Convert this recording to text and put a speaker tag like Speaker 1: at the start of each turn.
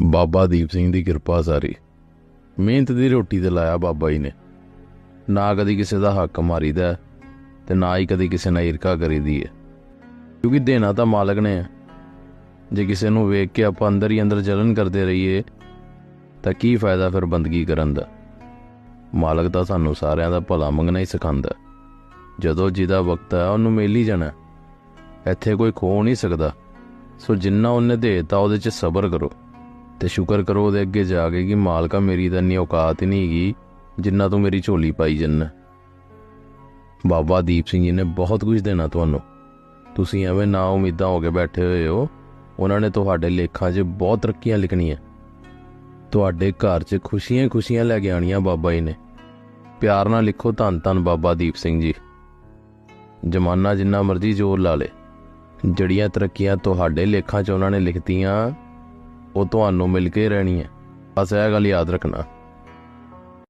Speaker 1: ਬਾਬਾ ਦੀਪ ਸਿੰਘ ਦੀ ਕਿਰਪਾ ਸਾਰੀ। ਮਿਹਨਤ ਦੀ ਰੋਟੀ ਤੇ ਲਾਇਆ ਬਾਬਾ ਜੀ ਨੇ। ਨਾ ਕਦੀ ਕਿਸੇ ਦਾ ਹੱਕ ਮਾਰੀਦਾ ਹੈ, ਤੇ ਨਾ ਹੀ ਕਦੀ ਕਿਸੇ ਨਾਲ ਈਰਖਾ ਕਰੀਦੀ ਹੈ। ਕਿਉਂਕਿ ਦੇਣਾ ਤਾਂ ਮਾਲਕ ਨੇ। ਹੈ ਜੇ ਕਿਸੇ ਨੂੰ ਵੇਖ ਕੇ ਆਪਾਂ ਅੰਦਰ ਹੀ ਅੰਦਰ ਜਲਨ ਕਰਦੇ ਰਹੀਏ ਤਾਂ ਕੀ ਫਾਇਦਾ ਫਿਰ ਬੰਦਗੀ ਕਰਨ ਦਾ? ਮਾਲਕ ਤਾਂ ਸਾਨੂੰ ਸਾਰਿਆਂ ਦਾ ਭਲਾ ਮੰਗਣਾ ਹੀ ਸਿਖਾਉਂਦਾ ਜਦੋਂ ਜਿਹਦਾ ਵਕਤ ਹੈ ਉਹਨੂੰ ਮਿਲ ਹੀ ਜਾਣਾ ਇੱਥੇ ਕੋਈ ਖੋ ਨਹੀਂ ਸਕਦਾ। ਸੋ ਜਿੰਨਾ ਉਹਨੇ ਦੇਤਾ ਉਹਦੇ 'ਚ ਸਬਰ ਕਰੋ। ਤੇ ਸ਼ੁਕਰ ਕਰੋ ਉਹਦੇ ਅੱਗੇ ਜਾ ਕੇ ਕਿ ਮਾਲਕਾ ਮੇਰੀ ਤਾਂ ਇੰਨੀ ਔਕਾਤ ਹੀ ਨਹੀਂ ਹੈਗੀ, ਜਿੰਨਾ ਤੂੰ ਮੇਰੀ ਝੋਲੀ ਪਾਈ ਜੰਨਾ ਬਾਬਾ ਦੀਪ ਸਿੰਘ ਜੀ ਨੇ ਬਹੁਤ ਕੁਝ ਦੇਣਾ ਤੁਹਾਨੂੰ। ਤੁਸੀਂ ਐਵੇਂ ਨਾ ਉਮੀਦਾਂ ਹੋ ਕੇ ਬੈਠੇ ਹੋਏ ਹੋ। ਉਹਨਾਂ ਨੇ ਤੁਹਾਡੇ ਲੇਖਾਂ 'ਚ ਬਹੁਤ ਤਰੱਕੀਆਂ ਲਿਖਣੀਆਂ। ਤੁਹਾਡੇ ਘਰ 'ਚ ਖੁਸ਼ੀਆਂ ਹੀ ਖੁਸ਼ੀਆਂ ਲੈ ਕੇ ਆਣੀਆਂ ਬਾਬਾ ਜੀ ਨੇ। ਪਿਆਰ ਨਾਲ ਲਿਖੋ ਧੰਨ ਧੰਨ ਬਾਬਾ ਦੀਪ ਸਿੰਘ ਜੀ। ਜਮਾਨਾ ਜਿੰਨਾ ਮਰਜ਼ੀ ਜ਼ੋਰ ਲਾ ਲੇ। ਜੜੀਆਂ ਤਰੱਕੀਆਂ ਤੁਹਾਡੇ ਲੇਖਾਂ 'ਚ ਉਹਨਾਂ ਨੇ ਲਿਖਤੀਆਂ ਉਹ ਤੁਹਾਨੂੰ ਮਿਲ ਕੇ ਰਹਿਣੀ ਹੈ। ਬਸ ਇਹ ਗੱਲ ਯਾਦ ਰੱਖਣਾ।